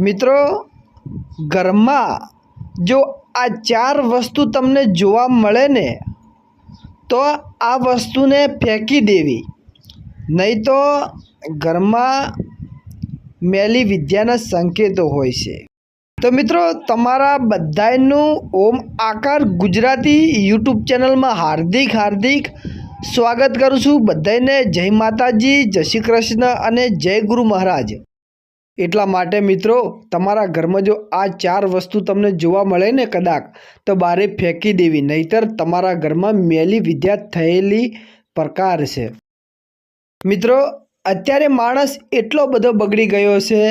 મિત્રો, ઘરમાં જો આ ચાર વસ્તુ તમને જોવા મળે ને, તો આ વસ્તુને ફેંકી દેવી. નહીં તો ઘરમાં મેલી વિદ્યાના સંકેતો હોય છે. તો મિત્રો, તમારા બધાયનું ઓમ આકાર ગુજરાતી યુટ્યુબ ચેનલમાં હાર્દિક હાર્દિક સ્વાગત કરું છું. બધાને જય માતાજી, જય શ્રી કૃષ્ણ અને જય ગુરુ મહારાજ. એટલા માટે મિત્રો, તમારા ઘરમાં જો આ ચાર વસ્તુ તમને જોવા મળે ને કદાચ તો બારે ફેંકી દેવી, નહીતર તમારા ઘરમાં મેલી વિદ્યા થયેલી પ્રકાર છે. મિત્રો, અત્યારે માણસ એટલો બધો બગડી ગયો છે,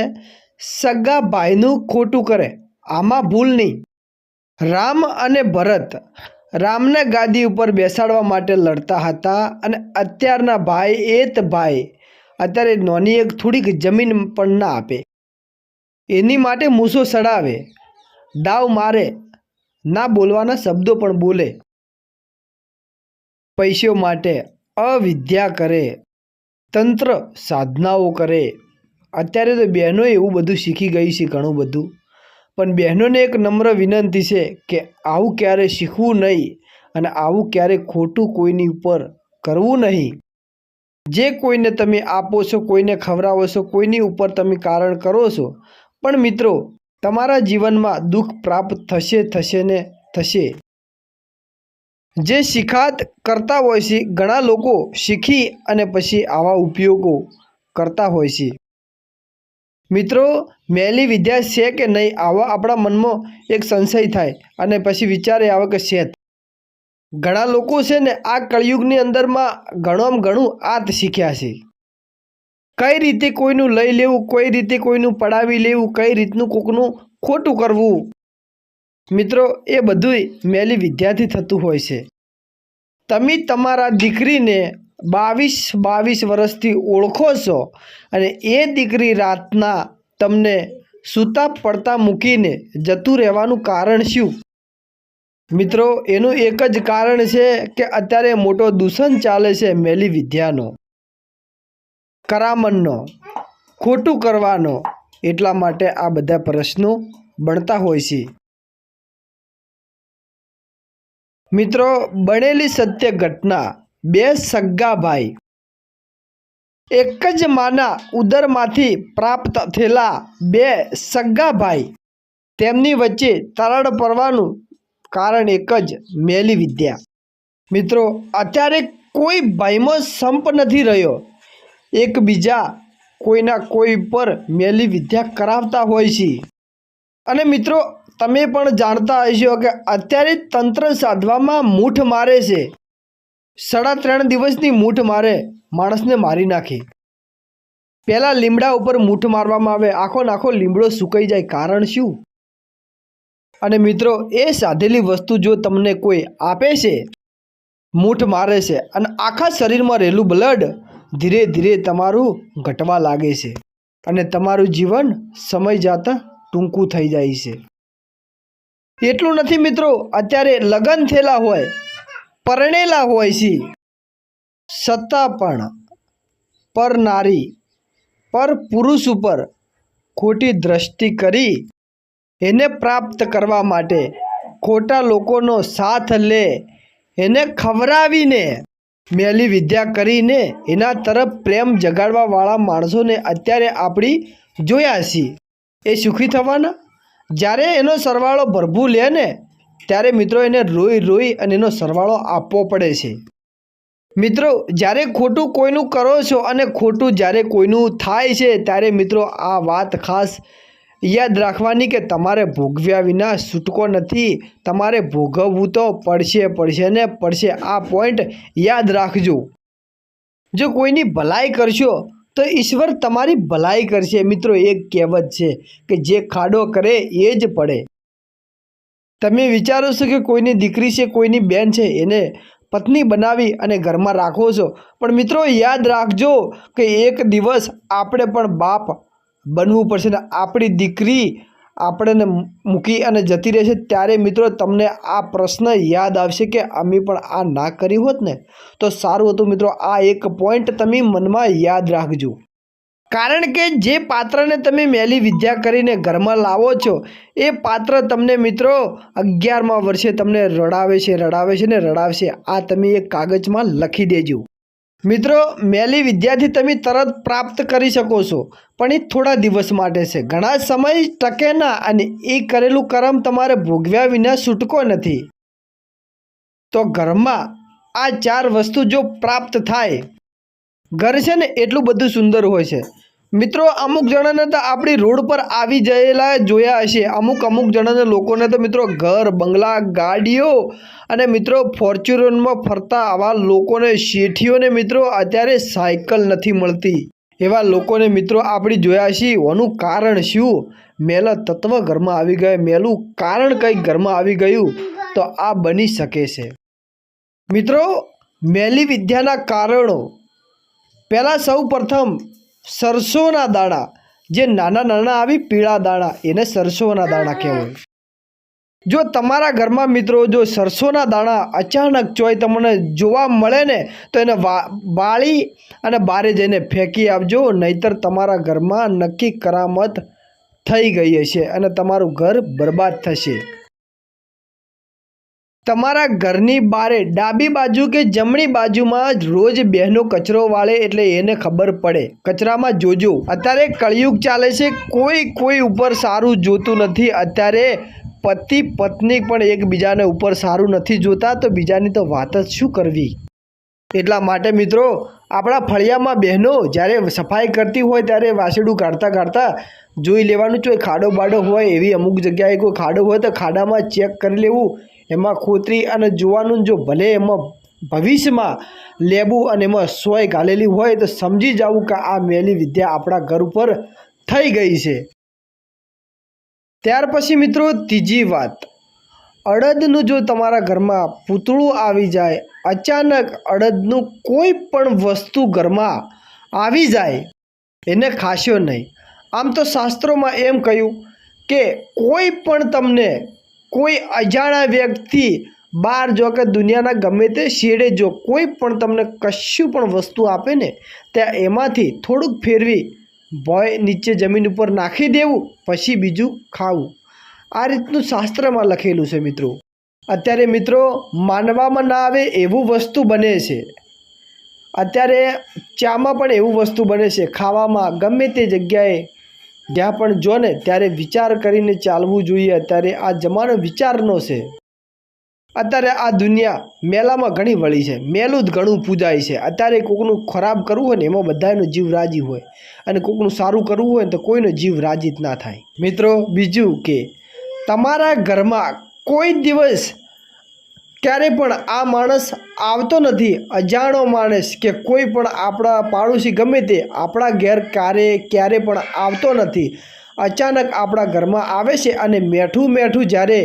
સગા ભાઈનું ખોટું કરે, આમાં ભૂલ નહીં. રામ અને ભરત, રામને ગાદી ઉપર બેસાડવા માટે લડતા હતા અને અત્યારના ભાઈ એ જ ભાઈ અત્યારે નોની એક થોડીક જમીન પણ ના આપે. એની માટે મૂસો સડાવે. દાવ મારે. ના બોલવાના શબ્દો પણ બોલે. પૈસો માટે અવિદ્યા કરે. તંત્ર સાધનાઓ કરે. અત્યારે તો બહેનો એવું બધું શીખી ગઈ છે ઘણું બધું. પણ બહેનોને એક નમ્ર વિનંતી છે કે આવું ક્યારે શીખવું નહીં અને આવું ક્યારે ખોટું કોઈની ઉપર કરવું નહીં. જે કોઈને તમે આપો છો, કોઈને ખવડાવો છો, કોઈની ઉપર તમે કારણ કરો છો, પણ મિત્રો, તમારા જીવનમાં દુઃખ પ્રાપ્ત થશે થશે ને થશે જે શિખાત કરતા હોય છે, ઘણા લોકો શીખી અને પછી આવા ઉપયોગો કરતા હોય છે મિત્રો, મેલી વિદ્યા છે કે નહીં, આવા આપણા મનમાં એક સંશય થાય અને પછી વિચારે આવે કે જ. ઘણા લોકો છે ને આ કળિયુગની અંદરમાં ઘણોમાં ઘણું આત શીખ્યા છે. કઈ રીતે કોઈનું લઈ લેવું, કઈ રીતે કોઈનું પડાવી લેવું, કઈ રીતનું કોકનું ખોટું કરવું? મિત્રો, એ બધુંય મેલી વિદ્યાથી થતું હોય છે. તમે તમારા દીકરીને બાવીસ બાવીસ વર્ષથી ઓળખો છો અને એ દીકરી રાતના તમને સૂતા પડતા મૂકીને જતું રહેવાનું કારણ શું? મિત્રો, એનું એક જ કારણ છે કે અત્યારે મોટો દૂષણ ચાલે છે મેલી વિદ્યાનો કરામનનો ખોટું કરવાનો, એટલા માટે આ બધા પ્રશ્નો બનતા હોય છે. મિત્રો, બનેલી સત્ય ઘટના, બે સગ્ગા ભાઈ એક જ માના ઉદરમાંથી પ્રાપ્ત થયેલા બે સગ્ગા ભાઈ તેમની વચ્ચે તરડ પડવાનું કારણ એક જ, મેલી વિદ્યા. મિત્રો, અત્યારે કોઈ ભાઈમાં સંપ નથી રહ્યો. એકબીજા કોઈના કોઈ પર મેલી વિદ્યા કરાવતા હોય છે. અને મિત્રો, તમે પણ જાણતા હશો કે અત્યારે તંત્ર સાધવામાં મૂઠ મારે છે. સાડા ત્રણ દિવસની મૂઠ મારે માણસને મારી નાખે. પહેલાં લીમડા ઉપર મૂઠ મારવામાં આવે, આખો નાખો લીમડો સુકાઈ જાય. કારણ શું? અને મિત્રો, એ સાધેલી વસ્તુ જો તમને કોઈ આપે છે, મૂઠ મારે છે અને આખા શરીરમાં રહેલું બ્લડ ધીરે ધીરે તમારું ઘટવા લાગે છે અને તમારું જીવન સમય જાતા ટૂંકું થઈ જાય છે. એટલું નથી મિત્રો, અત્યારે લગ્ન થયેલા હોય, પરણેલા હોય છે. છતાં પણ, પર નારી, પર પુરુષ ઉપર ખોટી દ્રષ્ટિ કરી એને પ્રાપ્ત કરવા માટે ખોટા લોકોનો સાથ લે. એને ખવડાવીને મેલી વિદ્યા કરીને એના તરફ પ્રેમ જગાડવાવાળા માણસોને અત્યારે આપણી જોયા છીએ એ સુખી થવાના? જ્યારે એનો સરવાળો ભરભું લે ને, ત્યારે મિત્રો એને રોઈ રોઈ અને એનો સરવાળો આપવો પડે છે. મિત્રો, જ્યારે ખોટું કોઈનું કરો છો અને ખોટું જ્યારે કોઈનું થાય છે, ત્યારે મિત્રો આ વાત ખાસ યાદ રાખવાની કે તમારે ભોગવ્યા વિના છૂટકો નથી. તમારે ભોગવવું તો પડશે પડશે ને પડશે. આ પોઈન્ટ યાદ રાખજો. જો કોઈની ભલાઈ કરશો, તો ઈશ્વર તમારી ભલાઈ કરશે. મિત્રો, એક કહેવત છે કે જે ખાડો કરે એ જ પડે. તમે વિચારો છો કે કોઈની દીકરી છે, કોઈની બેન છે, એને પત્ની બનાવી અને ઘરમાં રાખો છો. પણ મિત્રો, યાદ રાખજો કે એક દિવસ આપણે પણ બાપ બનવું પડશે ને આપણી દીકરી આપણને મૂકી અને જતી રહેશે ત્યારે મિત્રો તમને આ પ્રશ્ન યાદ આવશે કે અમે પણ આ ના કરી હોત ને, તો સારું હતું મિત્રો. આ એક પોઈન્ટ તમે મનમાં યાદ રાખજો. કારણ કે જે પાત્રને તમે મેલી વિદ્યા કરીને ઘરમાં લાવો છો, એ પાત્ર તમને મિત્રો અગિયારમા વર્ષે તમને રડાવે છે રડાવે છે ને રડાવશે. આ તમે એક કાગજમાં લખી દેજો. મિત્રો, મેલી વિદ્યાર્થી તમે તરત પ્રાપ્ત કરી શકો છો, પણ એ થોડા દિવસ માટે છે. ઘણા સમય ટકે ના અને એ કરેલું કર્મ તમારે ભોગવ્યા વિના છૂટકો નથી. તો ઘરમાં આ ચાર વસ્તુ જો પ્રાપ્ત થાય, ઘર છે ને એટલું બધું સુંદર હોય છે. મિત્રો, અમુક જણાને તો આપણી રોડ પર આવી જયેલા જોયા હશે. અમુક અમુક જણાને લોકોને તો મિત્રો ઘર, બંગલા, ગાડીઓ અને મિત્રો ફોર્ચ્યુનરમાં ફરતા આવા લોકોને, શેઠીઓને મિત્રો અત્યારે સાયકલ નથી મળતી. એવા લોકોને મિત્રો આપણી જોયા છીએ ઓનું કારણ શું? મેલા તત્વ ઘરમાં આવી ગયા. મેલું કારણ કંઈક ઘરમાં આવી ગયું? તો આ બની શકે છે. મિત્રો, મેલી વિદ્યાના કારણો. પહેલાં સૌ પ્રથમ સરસોના દાણા. જે નાના નાના આવી પીળા દાણા, એને સરસોના દાણા કહેવાય. જો તમારા ઘરમાં મિત્રો, જો સરસોના દાણા અચાનક ચોય તમને જોવા મળે ને, તો એને વાળી અને બારે જઈને ફેંકી આપજો, નહીતર તમારા ઘરમાં નક્કી કરામત થઈ ગઈ હશે અને તમારું ઘર બરબાદ થશે. તમારા ઘરની બારે ડાબી બાજુ કે જમણી બાજુમાં રોજ બહેનો કચરો વાળે એટલે એને ખબર પડે. કચરામાં જોજો. અત્યારે કળિયુગ ચાલે છે. કોઈ કોઈ ઉપર સારું જોતું નથી. અત્યારે પતિ પત્ની પણ એકબીજાને ઉપર સારું નથી જોતા તો બીજાની તો વાત જ શું કરવી? એટલા માટે મિત્રો, આપણા ફળિયામાં બહેનો જ્યારે સફાઈ કરતી હોય ત્યારે વાસેડું કાઢતા કાઢતા જોઈ લેવાનું. જો ખાડો બાડો હોય એવી અમુક જગ્યાએ કોઈ ખાડો હોય તો ખાડામાં ચેક કરી લેવું. એમાં ખોતરી અને જોવાનું જો ભલે એમાં ભવિષ્યમાં લેબું અને એમાં સોય ગાલેલી હોય તો સમજી જવું કે આ મેલી વિદ્યા આપણા ઘર ઉપર થઈ ગઈ છે. ત્યાર પછી મિત્રો ત્રીજી વાત. અડદનું જો તમારા ઘરમાં પૂતળું આવી જાય, અચાનક અડદનું કોઈ પણ વસ્તુ ઘરમાં આવી જાય, એને ખાશો નહીં. આમ તો શાસ્ત્રોમાં એમ કહ્યું કે કોઈ પણ તમને કોઈ અજાણા વ્યક્તિ બહાર જો કે દુનિયાના ગમે તે શેડે જો કોઈ પણ તમને કશું પણ વસ્તુ આપે ને, ત્યાં એમાંથી થોડુંક ફેરવી ભોય નીચે જમીન ઉપર નાખી દેવું, પછી બીજું ખાવું. આ રીતનું શાસ્ત્રમાં લખેલું છે મિત્રો. અત્યારે મિત્રો, માનવામાં ના આવે એવું વસ્તુ બને છે. અત્યારે ચામાં પણ એવું વસ્તુ બને છે. ખાવામાં ગમે તે જગ્યાએ જ્યાં પણ જો ને ત્યારે વિચાર કરીને ચાલવું જોઈએ. અત્યારે આ જમાનો વિચારનો છે. અત્યારે આ દુનિયા મેલામાં ઘણી વળી છે. મેલું જ ઘણું પૂજાય છે. અત્યારે કોકનું ખરાબ કરવું હોય ને એમાં બધાનો જીવ રાજી હોય. અને કોકનું સારું કરવું હોય ને તો કોઈનો જીવ રાજી જ ના થાય. મિત્રો, બીજું કે તમારા ઘરમાં કોઈ દિવસ ક્યારે પણ આ માણસ આવતો નથી અજાણો માણસ કે કોઈ પણ આપણા પાડોશી ગમે તે આપણા ઘેર ક્યારે ક્યારે પણ આવતો નથી. અચાનક આપણા ઘરમાં આવે છે અને મેઠું મેઠું જ્યારે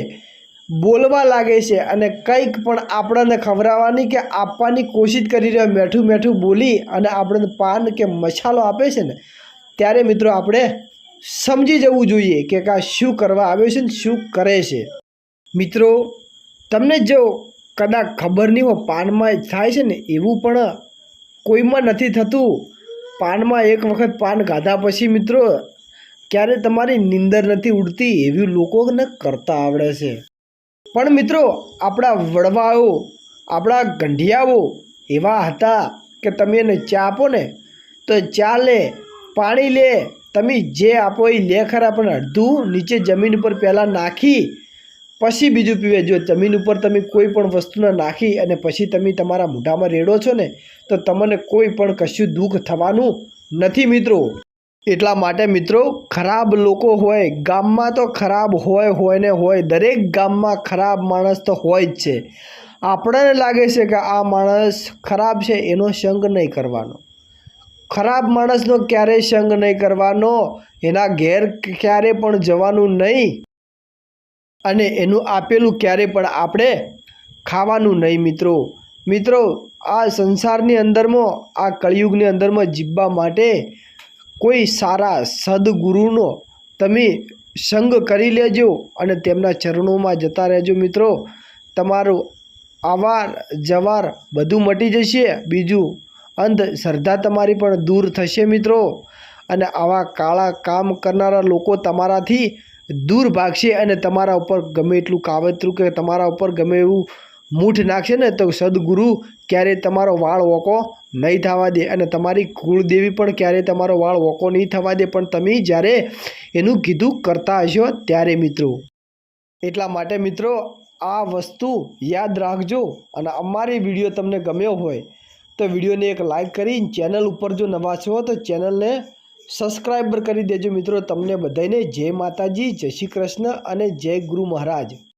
બોલવા લાગે છે અને કંઈક પણ આપણને ખવડાવવાની કે આપવાની કોશિશ કરી રહ્યો મેઠું મેઠું બોલી અને આપણને પાન કે મસાલો આપે છે ને, ત્યારે મિત્રો આપણે સમજી જવું જોઈએ કે કાં શું કરવા આવ્યો છે ને શું કરે છે. મિત્રો તમને જો કદાચ ખબર નહીં હોય, પાનમાં થાય છે ને એવું પણ કોઈમાં નથી થતું. પાનમાં એક વખત પાન ગાધા પછી મિત્રો ક્યારે તમારી નીંદર નથી ઉડતી એવી લોકોને કરતા આવડે છે. પણ મિત્રો, આપણા વડવાઓ, આપણા ગંઢિયાઓ એવા હતા કે તમે એને ચા આપો ને, તો ચા લે, પાણી લે, તમે જે આપો એ લે ખરા, પણ અડધું નીચે જમીન પર પહેલાં નાખી પછી બીજું પીવે, જો જમીન ઉપર તમે કોઈ પણ વસ્તુને નાખી અને પછી તમે તમારા મોઢામાં રેડો છો ને, તો તમને કોઈ પણ કશું દુઃખ થવાનું નથી મિત્રો. એટલા માટે મિત્રો, ખરાબ લોકો હોય, ગામમાં તો ખરાબ હોય હોય ને હોય, દરેક ગામમાં ખરાબ માણસ તો હોય જ છે. આપણને લાગે છે કે આ માણસ ખરાબ છે, એનો સંગ નહીં કરવાનો. ખરાબ માણસનો ક્યારેય સંગ નહીં કરવાનો, એના ઘેર ક્યારે પણ જવાનું નહીં. અને એનું આપેલું ક્યારે પણ આપણે ખાવાનું નહીં, મિત્રો. મિત્રો, આ સંસારની અંદરમાં, આ કળિયુગની અંદરમાં જીવવા માટે કોઈ સારા સદગુરુનો તમે સંગ કરી લેજો અને તેમના ચરણોમાં જતા રહેજો, મિત્રો. તમારું આવાર, જવાર બધું મટી જશે. બીજું અંધશ્રદ્ધા તમારી પણ દૂર થશે, મિત્રો. અને આવા કાળા કામ કરનારા લોકો તમારાથી દૂર ભાગશે અને તમારા ઉપર ગમે એટલું કાવતરું કે તમારા ઉપર ગમે એવું મૂઠ નાખશે ને, તો સદગુરુ ક્યારેય તમારો વાળ વોકો નહીં થવા દે અને તમારી કુળદેવી પણ ક્યારેય તમારો વાળ વોકો નહીં થવા દે. પણ તમે જ્યારે એનું કીધું કરતા હશો ત્યારે મિત્રો, એટલા માટે મિત્રો આ વસ્તુ યાદ રાખજો અને અમારી વીડિયો તમને ગમ્યો હોય તો વિડીયોને એક લાઈક કરી, ચેનલ ઉપર જો નવા છો તો ચેનલને સબસ્ક્રાઈબર કરી દેજો મિત્રો. તમને બધાને જય માતાજી, જય શ્રી કૃષ્ણ અને જય ગુરુ મહારાજ.